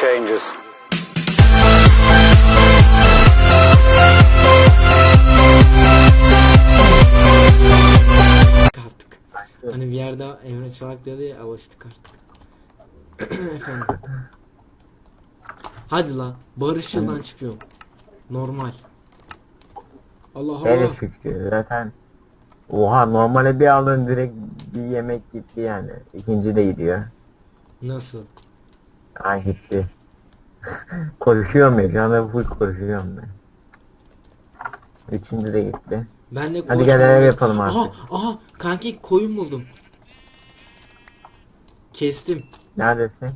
changes. artık. Hani bir yerde Emre Çolak diyordu ya alıştık artık. Efendim. Hadi la Barış yıldan çıkıyor. Normal. Allah Allah. Hele şükür zaten. Oha normale bir alın direkt bir yemek gitti yani. İkinci de gidiyor. Nasıl? Ay gitti. Konuşuyorum ya şu anda full konuşuyorum ben. Üçüncü de gitti. Ben de Hadi gel ev yapalım Aha, artık. aha kanki koyun buldum. Kestim. Neredesin?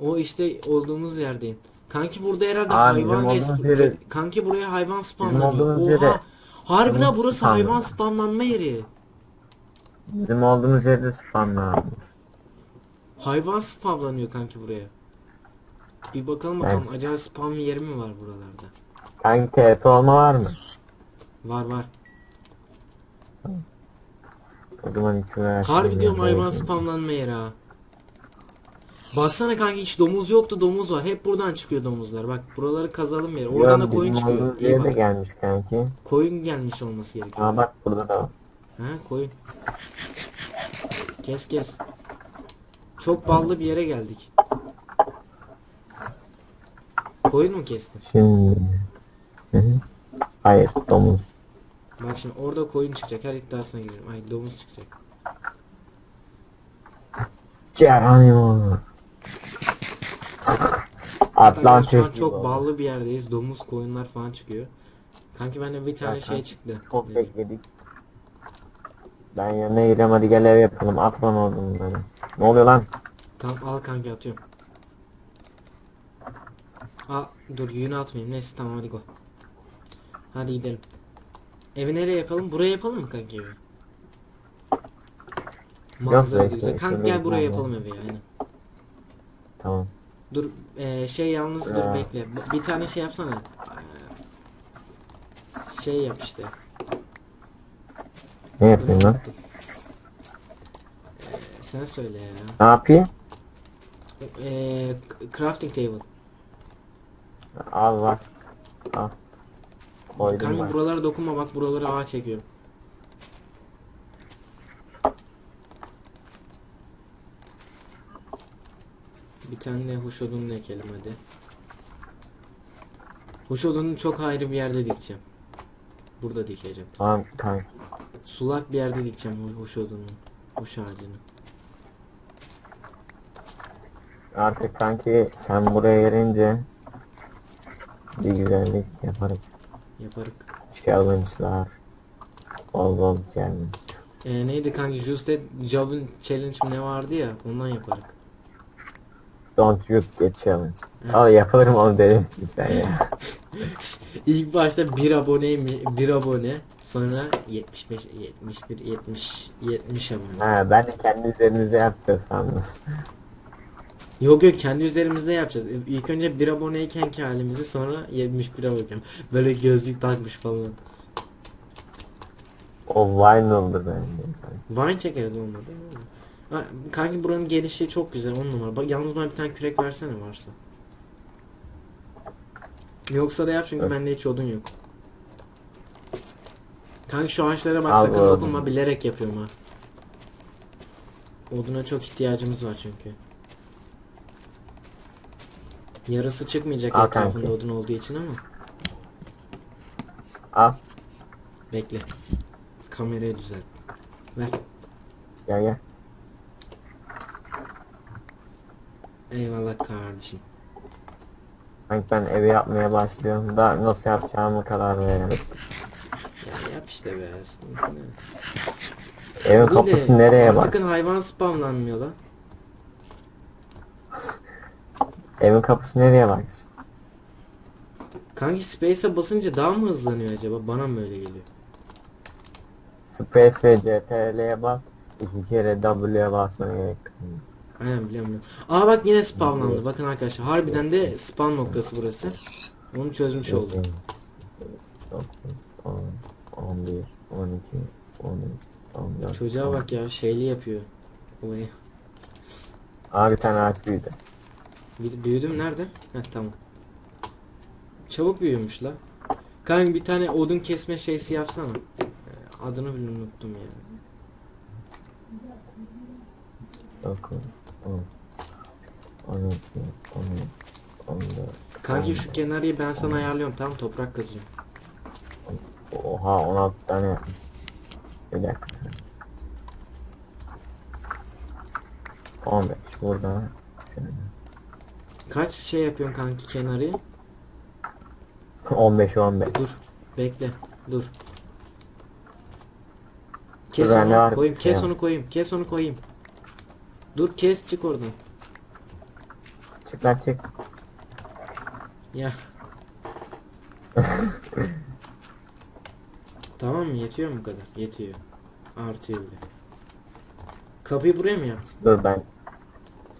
O işte olduğumuz yerdeyim. Kanki burada herhalde bizim hayvan yere- Kanki buraya hayvan spamlanıyor. olduğumuz Oha. yere- Harbiden burası spamlanıyor. hayvan spamlanma yeri. Bizim olduğumuz yerde spamlanmış. Hayvan spamlanıyor kanki buraya. Bir bakalım bakalım Evet. acaba spam yeri mi var buralarda? Kanki TP olma var mı? Var var. O zaman hiç uğraşmayayım. Harbi diyorum hayvan spamlanma yeri ha. Baksana kanki hiç domuz yoktu domuz var. Hep buradan çıkıyor domuzlar. Bak buraları kazalım yeri. Oradan da koyun çıkıyor. İyi yere de bak. gelmiş kanki. Koyun gelmiş olması gerekiyor. Aa bak burada da var. Ha koyun. Kes kes. Çok ballı bir yere geldik. Koyun mu kestin? Şimdi. Hı hı. Hayır domuz. Bak şimdi orada koyun çıkacak. Her iddiasına girelim. Ay domuz çıkacak. Geronimo. Hatta Atlantis. şu an çok oldu. ballı bir yerdeyiz. Domuz koyunlar falan çıkıyor. Kanki bende bir tane Ya şey kanki, çıktı. Çok Ne bekledik. Ben yanına gidiyorum hadi gel ev yapalım. At bana odunları. Ne oluyor lan? Tamam al kanki atıyorum. Aa dur yünü atmayayım. Neyse tamam hadi go. Hadi gidelim. Evi nereye yapalım? Buraya yapalım mı kanki evi? Manzara bekle, güzel. Kanka gel buraya yapalım evi aynen. Tamam. Dur eee, şey yalnız dur bekle. Bir tane şey yapsana. Eee, Şey yap işte. Ne yapayım lan? Eee, sen söyle ya. Ne yapayım? Eee, crafting table. Al var. Al. Koydum Kanka ben. buralara dokunma bak buraları ağa çekiyor. Bir tane de odunu ekelim hadi. Huş odunu çok ayrı bir yerde dikeceğim. Burada dikeceğim. Tamam kanki. Sulak bir yerde dikeceğim huş odunu. Huş ağacını. Artık kanki sen buraya gelince bir güzellik yaparım. Yaparık. Challenge'lar. Bol bol challenge. Ee, neydi kanka? Juste Job'un challenge mi ne vardı ya ondan yaparık. Don't you get challenge. Al yaparım onu derim sen ya. İlk başta bir aboneymiş, bir abone. Sonra 75, 71, 70, 70 abone. Ha ben de kendi üzerimize yapacağız sandım. Yok yok kendi üzerimizde yapacağız. İlk önce bir aboneyken halimizi sonra 71 abone. Böyle gözlük takmış falan. O wine oldu bence. Vine çekeriz olmadı. Ha, kanki buranın genişliği çok güzel on numara. Bak yalnız bana bir tane kürek versene varsa. Yoksa da yap çünkü Evet. bende hiç odun yok. Kanki şu ağaçlara bak Al sakın dokunma bilerek yapıyorum ha. Oduna çok ihtiyacımız var çünkü. Yarısı çıkmayacak Al etrafında kanki. odun olduğu için ama. Al Bekle. Kamerayı düzelt. Ver. gel gel. Eyvallah kardeşim. Sanki ben evi yapmaya başlıyorum da nasıl yapacağımı karar veremedim. Ya yap işte be. ne? Evin kapısı nereye Artık bak? hayvan spamlanmıyor lan. Evin kapısı nereye bak? Kanki Space'e basınca daha mı hızlanıyor acaba? Bana mı öyle geliyor? Space ve CTRL'ye bas. İki kere W'ye basmaya gerek. Aynen biliyorum biliyorum. Aa bak yine spamlandı. Bakın arkadaşlar harbiden de spam noktası burası. Onu çözmüş oldum. 9, 10, 11, 12, 13, 14. Çocuğa bak ya şeyli yapıyor. Olayı. Aa bir tane ağaç büyüdü. Büyüdüm nerede? Heh tamam. Çabuk büyümüş la. Kanka bir tane odun kesme şeysi yapsana. Ee, Adını bile unuttum ya. 9, 10, 12, 13, 14. Kanki şu kenarıyı ben sana ayarlıyorum tamam toprak kazıyorum. Oha 16 tane yapmış. Bir dakika. 15 burada. Kaç şey yapıyorsun kanki kenarıyı? 15 15. Dur. Bekle. Dur. Kes bende onu var bir koyayım. şey Kes ya. onu koyayım. Kes onu koyayım. Dur kes çık oradan. Çık lan çık. Ya. tamam mı? Yetiyor mu bu kadar? Yetiyor. Artıyor bile. Kapıyı buraya mı yaptın? Dur ben.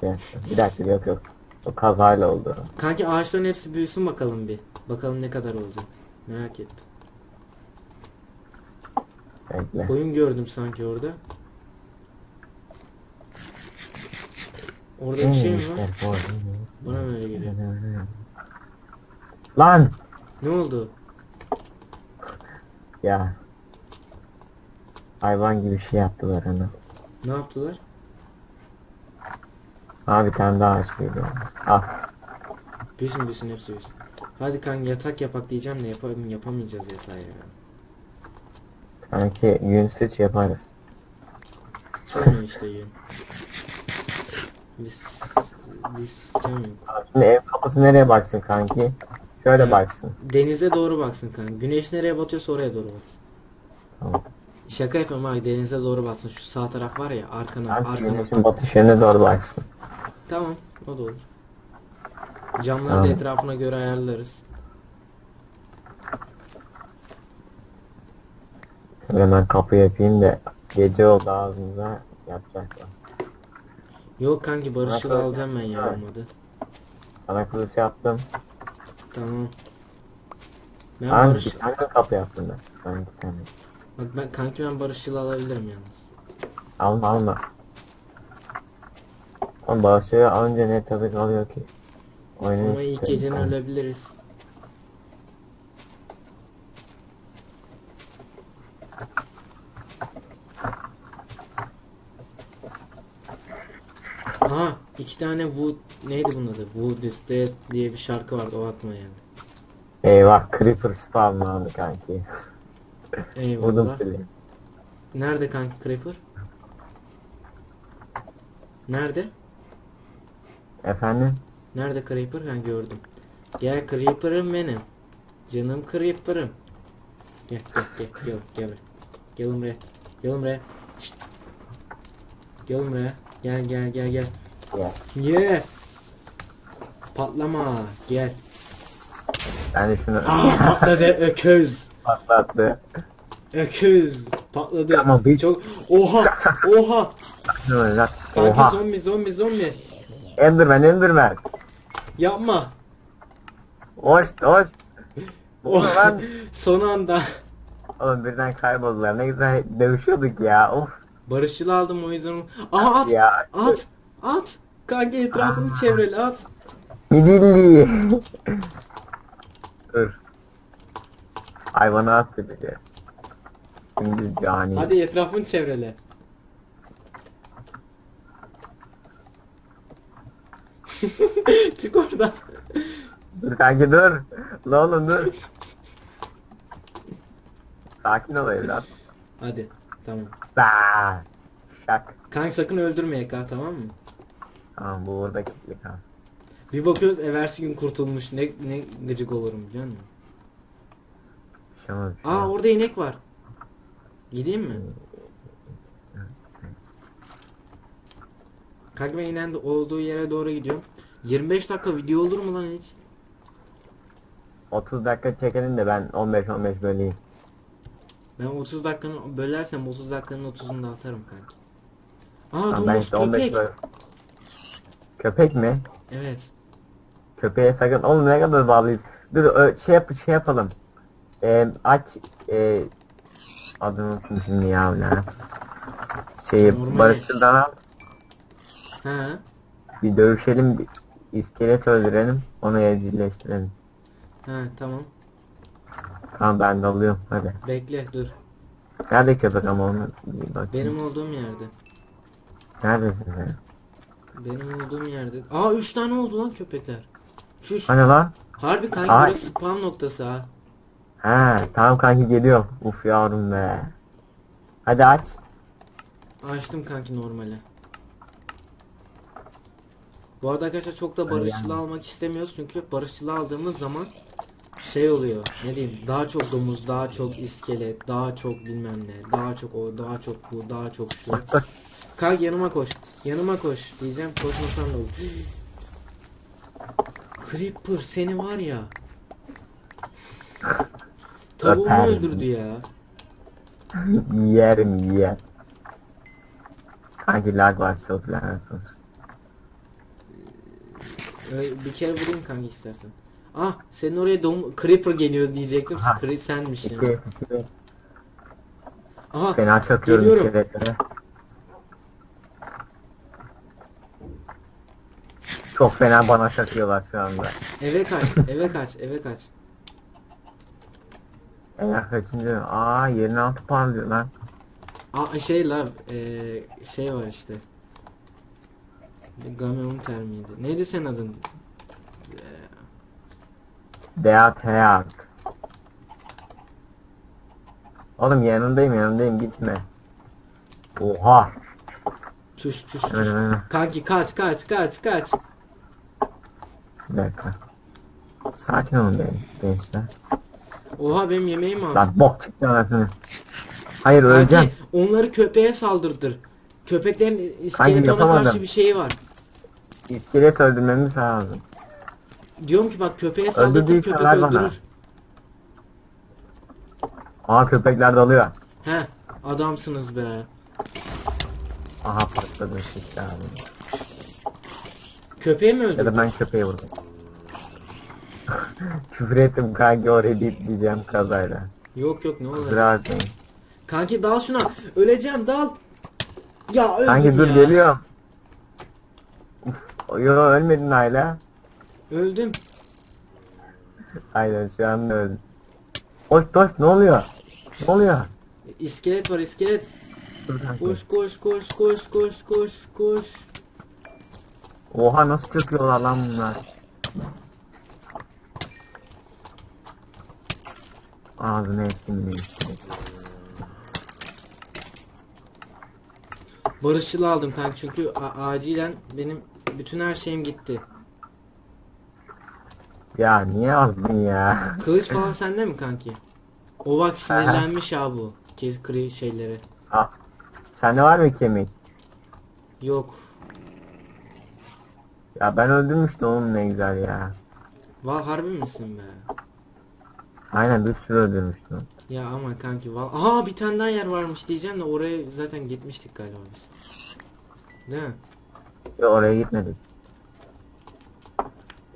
Şey. Bir dakika yok yok. O kazayla oldu. Kanki ağaçların hepsi büyüsün bakalım bir. Bakalım ne kadar olacak. Merak ettim. Bekle. Koyun gördüm sanki orada. Orada bir şey mi var? Bana mı öyle geliyor? Lan! Ne oldu? Ya. Hayvan gibi şey yaptılar onu. Ne yaptılar? Ha bir tane daha ağaç geliyor. Ah. Büyüsün büyüsün hepsi büyüsün. Hadi kanka yatak yapak diyeceğim de yapam yapamayacağız yatağı ya. Sanki yün sıç yaparız. Sıçamıyor işte yün. Biz biz. Şimdi ev kapısı nereye baksın kanki? Şöyle baksın. Denize doğru baksın kanka. Güneş nereye batıyorsa oraya doğru baksın. Tamam. Şaka yapıyorum abi denize doğru baksın. Şu sağ taraf var ya arkana Kanki arkana. güneşin batış yönüne doğru baksın. Tamam o da olur. Camları da Tamam. etrafına göre ayarlarız. Hemen kapı yapayım da gece oldu ağzımıza yapacaklar. Yok kanki barışçıl öyle. alacağım ben ya Evet. olmadı. Sana kılıç yaptım. Tamam. Ben Kanki barış... tane kapı yaptım ben. Ben iki tane. Bak ben kanki ben barışçıl alabilirim yalnız. Alma alma. Ama bağışları alınca ne tadı kalıyor ki? Oyunun Ama ilk geceni ölebiliriz. Aha iki tane Wood neydi bunun adı? Wood is Dead diye bir şarkı vardı o aklıma geldi. Eyvah Creeper spawnlandı kanki. Eyvallah. Nerede kanki Creeper? Nerede? Efendim? Nerede Creeper? Ben gördüm. Gel Creeper'ım benim. Canım Creeper'ım. Gel gel gel gel gel. Gel buraya. Gel buraya. Şşt. Gel buraya. Gel gel gel gel. Ye. Patlama. Gel. De şunu Aa patladı öküz. Patlattı. Öküz. Patladı. Tamam, bir- Çok. Oha. Oha. Oha. Kanki zombi zombi zombi. Enderman Enderman. Yapma. Hoş hoş. Oh, Lan. son anda. Oğlum birden kayboldular. Ne güzel dövüşüyorduk ya. Of. Barışçıl aldım o yüzden. Aa at. Ya. At. At. Kanka etrafını çevreli at. Midilli. Dur. Hayvanı attıracağız. Şimdi cani. Hadi etrafını çevrele. Çık oradan. Dur kanki dur. La oğlum dur. Sakin ol evlat. Hadi. Tamam. Aa, şak. Kanka sakın öldürmeye kal tamam mı? Tamam bu burada kilitli kal. Bir bakıyoruz eversi gün kurtulmuş. Ne ne gıcık olurum biliyor musun? Şey Aa orada inek var. Gideyim mi? Kanka ben inen olduğu yere doğru gidiyorum. 25 dakika video olur mu lan hiç? 30 dakika çekelim de ben 15-15 böleyim. Ben 30 dakikanın bölersem 30 dakikanın 30'unu da atarım kanki. Aa Tamam, ben domuz işte 15 köpek. böl. Köpek mi? Evet. Köpeğe sakın. Oğlum ne kadar bağlıyız. Dur ö, şey yap şey yapalım. Ee, aç e, adını unuttum şimdi ya ne? Şeyi Normal. Barış'ından al. Ha. Bir dövüşelim. Bir, iskelet öldürelim. Onu evcilleştirelim. Ha tamam. Tamam ben de alıyorum hadi. Bekle dur. Nerede köpek ama onu bir bakayım. Benim olduğum yerde. Neredesin sen? Benim olduğum yerde. Aa 3 tane oldu lan köpekler. Şu şu- Hani lan? Harbi kanki Ay. burası spam noktası ha. He tamam kanki geliyorum. Uf yavrum be. Hadi aç. Açtım kanki normale. Bu arada arkadaşlar çok da barışçılı almak istemiyoruz çünkü barışçılı aldığımız zaman şey oluyor ne diyeyim daha çok domuz daha çok iskelet daha çok bilmem ne daha çok o daha çok bu daha çok şu. Kalk yanıma koş yanıma koş diyeceğim koşmasan da olur Creeper seni var ya Tavuğumu Öperim. öldürdü ya Yerim yer. Kanki lag var çok lanet olsun. Öyle bir kere vurayım kanka istersen. Ah senin oraya dom creeper geliyor diyecektim. Ha. Cre senmiş ya. İki, iki. Aha Fena çakıyorum Geliyorum. Çok fena bana çakıyorlar şu anda. eve kaç eve kaç eve kaç. Eğer kaçıncı? Aa yerin altı parlıyor lan. Aa şey la eee, şey var işte. Gameon termiydi. Neydi senin adın? Eee, Deat Heart. Oğlum yanındayım yanındayım gitme. Oha. Çüş çüş çüş. Kanki kaç kaç kaç kaç. Bir dakika. Sakin olun benim gençler. Oha benim yemeğim az. Lan bok çıktı anasını. Hayır öleceğim. Kanki onları köpeğe saldırdır. Köpeklerin iskeletona yapamadım. karşı bir şeyi var. İskelet öldürmemiz lazım. Diyorum ki bak köpeğe saldırdır köpek bana. öldürür. Aa köpekler dalıyor. He adamsınız be. Aha patladı işte abi. Köpeği mi Ya öldürdün? da ben köpeği vurdum. Küfür ettim kanki oraya diyeceğim kazayla. Yok yok ne olur. Bakmayın. Kanki dal şuna. Öleceğim dal. Ya öldüm Kanki dur ya. geliyorum. Uf, yo ölmedin hala. Öldüm. Aynen şu an öldüm. Koş koş ne oluyor? Ne oluyor? İskelet var iskelet. Dur kanki. Koş koş koş koş koş koş koş. Oha nasıl çöküyorlar lan bunlar? Ağzına ettim işte. Barışçılı aldım kanka çünkü acilen benim bütün her şeyim gitti. Ya niye aldın ya? Kılıç falan sende mi kanki? O bak sinirlenmiş ha bu. Kes kri şeyleri. Al. Sende var mı kemik? Yok. Ya ben öldürmüştüm oğlum ne güzel ya. Var harbi misin be? Aynen bir sürü öldürmüştüm. Ya ama kanki val. Aha bir tane daha yer varmış diyeceğim de oraya zaten gitmiştik galiba biz. Değil mi? Ya oraya gitmedik.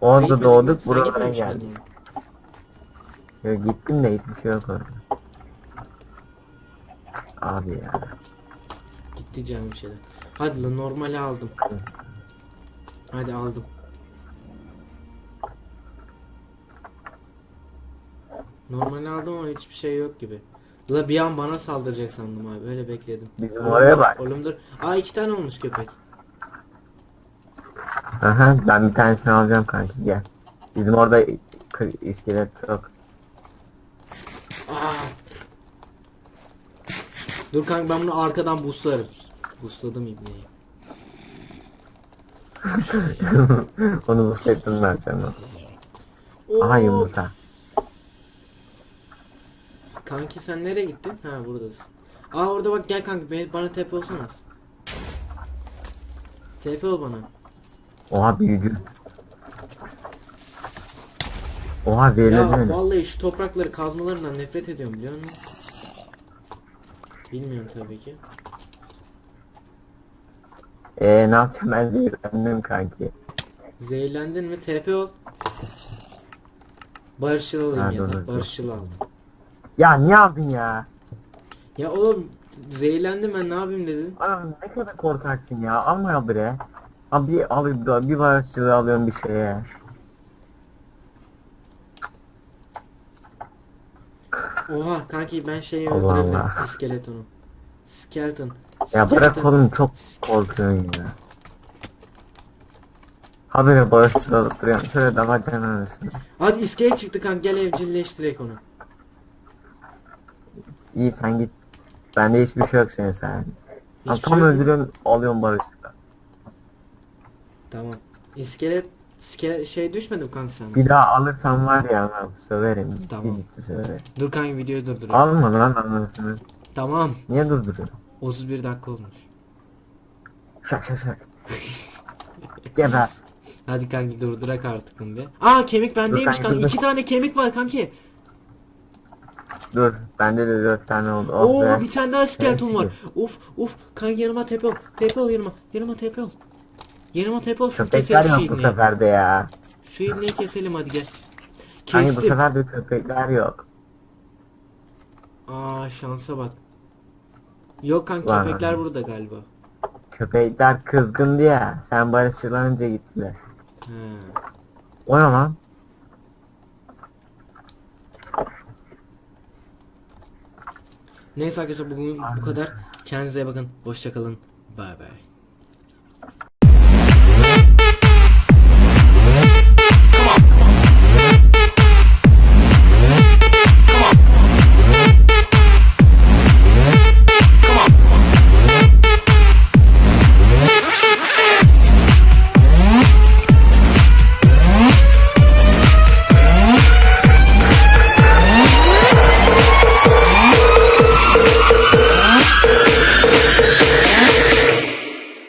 Orada Gitmedik mi? doğduk Sen buralara geldik. Ya gittim de hiçbir şey yok orada. Abi ya. Gitti canım şeyler. Hadi lan normali aldım. Hadi aldım. Normali aldım ama hiçbir şey yok gibi. La bir an bana saldıracak sandım abi. Öyle bekledim. Bizim oraya bak. Oğlum dur. Aa iki tane olmuş köpek. Aha ben bir tanesini alacağım kanki gel. Bizim orada kı- iskelet çok. Aa. Dur kanka ben bunu arkadan buslarım. Busladım ibneyi. Onu bu ettim ben sana. Aha Oo. yumurta. Kanki sen nereye gittin? Ha buradasın. Aa orada bak gel kanka beni, bana TP olsana. az. TP ol bana. Oha büyücü. Oha Ya zehirledin beni. vallahi şu toprakları kazmalarından nefret ediyorum biliyor musun? Bilmiyorum tabii ki. Eee ne yapacağım ben zehirlendim kanki. Zehirlendin mi? TP ol. Barışçıl alayım Ha, ya dur, da. dur. Barışçıl aldım. Ya niye aldın ya? Ya oğlum zehirlendim ben ne yapayım dedin? Anam ne kadar korkaksın ya alma ya bre. Abi abi bir, bir barışçılığı alıyorum bir şeye. Oha kanki ben şeyi Allah öldürebilirim. Allah. İskeletonu. Skeleton. Ya bırak Skeleton. oğlum çok korkuyorsun ya. Habire barışçıl alıp duruyorum. Şöyle damacana arasında. Hadi iskelet çıktı kanka gel evcilleştirek onu. İyi sen git. Bende hiçbir şey yok senin sen. Tam, Hiçbir tam şey yok öldürüyorum alıyorum barışçılığı. Tamam. İskelet, iskelet şey düşmedi mi kanka sen? Bir daha alırsam var ya ben söverim. Ciddi Tamam. ciddi söverim. Dur kanka videoyu durdur. Alma lan anasını. Tamam. Niye durduruyorsun? 31 dakika olmuş. Şak şak şak. Geber. Hadi kanki durdurak artık bunu bir. Aa kemik bendeymiş kanki, kanka. dur. İki tane kemik var kanki. Dur. Bende de dört tane oldu. Oh Oo be. bir tane daha skeleton var. Of of kanka yanıma tepe ol. Tepe ol yanıma. Yanıma tepe ol. Yanıma tepe ol. Şu Köpekler keselim şu yok bu ibneyi. sefer de ya. Şu ibneyi keselim hadi gel. Hani bu Kestim. sefer de köpekler yok. Aa şansa bak. Yok kanka Var. köpekler burada galiba. Köpekler kızgındı ya. Sen barışçılanınca gittiler. He. O ne lan? Neyse arkadaşlar bugün bu kadar. Kendinize bakın. Hoşçakalın. Bay bay.